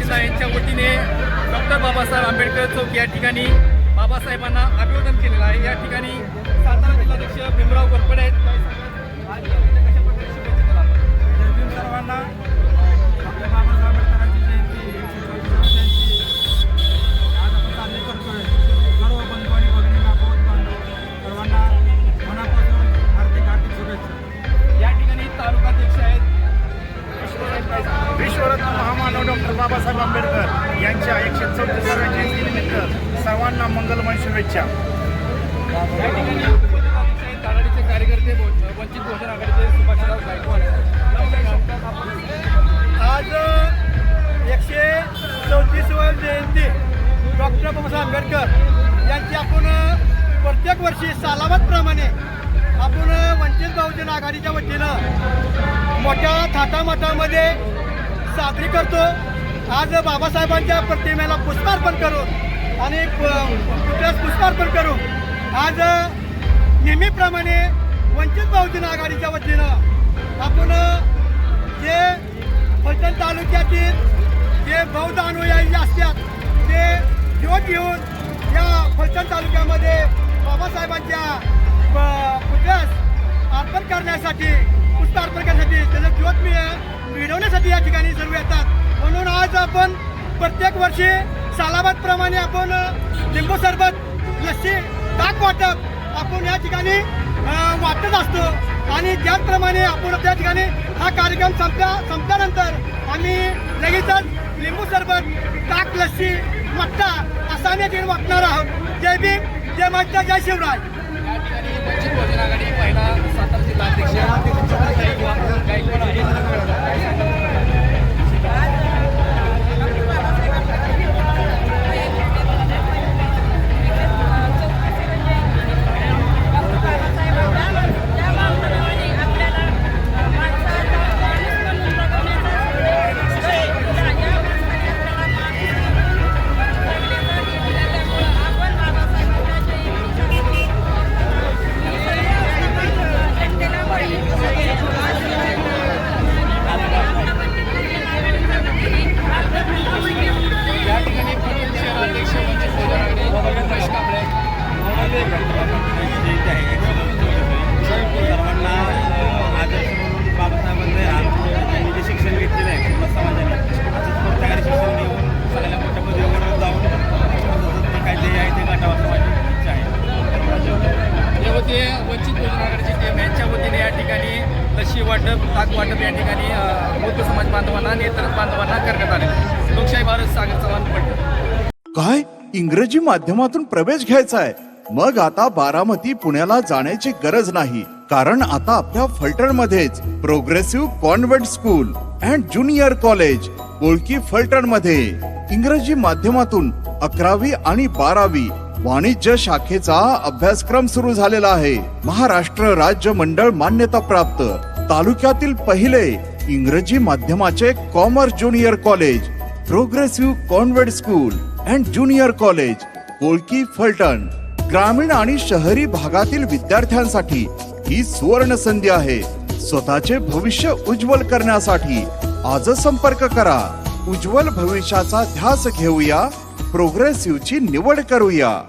जिल्हा यांच्या वतीने डॉक्टर बाबासाहेब आंबेडकर चौक या ठिकाणी बाबासाहेबांना अभिवादन केलेलं आहे. या ठिकाणी सातारा जिल्हाध्यक्ष भीमराव गोरपडे आहेत. डॉक्टर बाबासाहेब आंबेडकर यांच्या एकशे चौतीसाव्या जयंतीनिमित्त सर्वांना मंगलमय शुभेच्छा. या आघाडीचे कार्यकर्ते वंचित बहुजन आघाडीचे सुभाषराव गायकवाड आज एकशे चौतीसवर जयंती डॉक्टर बाबासाहेब आंबेडकर यांची आपण प्रत्येक वर्षी सालावतप्रमाणे आपण वंचित बहुजन आघाडीच्या वतीनं मोठ्या थाटामाटामध्ये साजरी करतो. आज बाबासाहेबांच्या प्रतिमेला पुष्पार्पण करू आणि पुतळ्यास पुष्पार्पण करू. आज नेहमीप्रमाणे वंचित बहुजन आघाडीच्या वतीनं आपण जे फलटण तालुक्यातील जे बौद्ध अनुयायी असतात ते घेऊन घेऊन या फलटण तालुक्यामध्ये बाबासाहेबांच्या पुतळ्यास अर्पण करण्यासाठी पुष्पार्पण करण्यासाठी त्याचं ज्योत मिळवण्यासाठी या ठिकाणी सर्व येतात. म्हणून आज आपण प्रत्येक वर्षी सालाबादप्रमाणे आपण लिंबू सरबत लस्सी ताक वाटप आपण या ठिकाणी वाटत असतो. आणि त्याचप्रमाणे आपण त्या ठिकाणी हा कार्यक्रम संपल्या संपल्यानंतर आम्ही लगेचच लिंबू सरबत ताक लस्सी मट्टा असा आम्ही वाटणार आहोत. जय भीम जय महाराष्ट्र जय शिवराज या ठिकाणी बहुजन आघाडी महिला सातारा आहे वंचित बहुजन आघाडीची टीम यांच्या वतीने या ठिकाणी लशी वाटप ताक वाटप या ठिकाणी बौद्ध समाज बांधवांना नेत्र बांधवांना करण्यात आले लोकशाही भारत सागर चव्हाण पडलं काय? इंग्रजी माध्यमातून प्रवेश घ्यायचा आहे मग आता बारामती पुण्याला जाण्याची गरज नाही. कारण आता आपल्या फलटण मध्येच progressive convent school and junior college Kolki फलटणमध्ये इंग्रजी माध्यमातून अकरावी आणि बारावी वाणिज्य शाखेचा अभ्यासक्रम सुरू झालेला आहे. महाराष्ट्र राज्य मंडळ मान्यता प्राप्त. तालुक्यातील पहिले इंग्रजी माध्यमाचे commerce junior college progressive convent school and junior college Kolki Phaltan. ग्रामीण आणि शहरी भागातील विद्यार्थ्यांसाठी ही सुवर्ण संधी आहे. स्वतःचे भविष्य उज्ज्वल करण्यासाठी आजच संपर्क करा. उज्ज्वल भविष्याचा ध्यास घेऊया प्रोग्रेसिव्हची निवड करूया.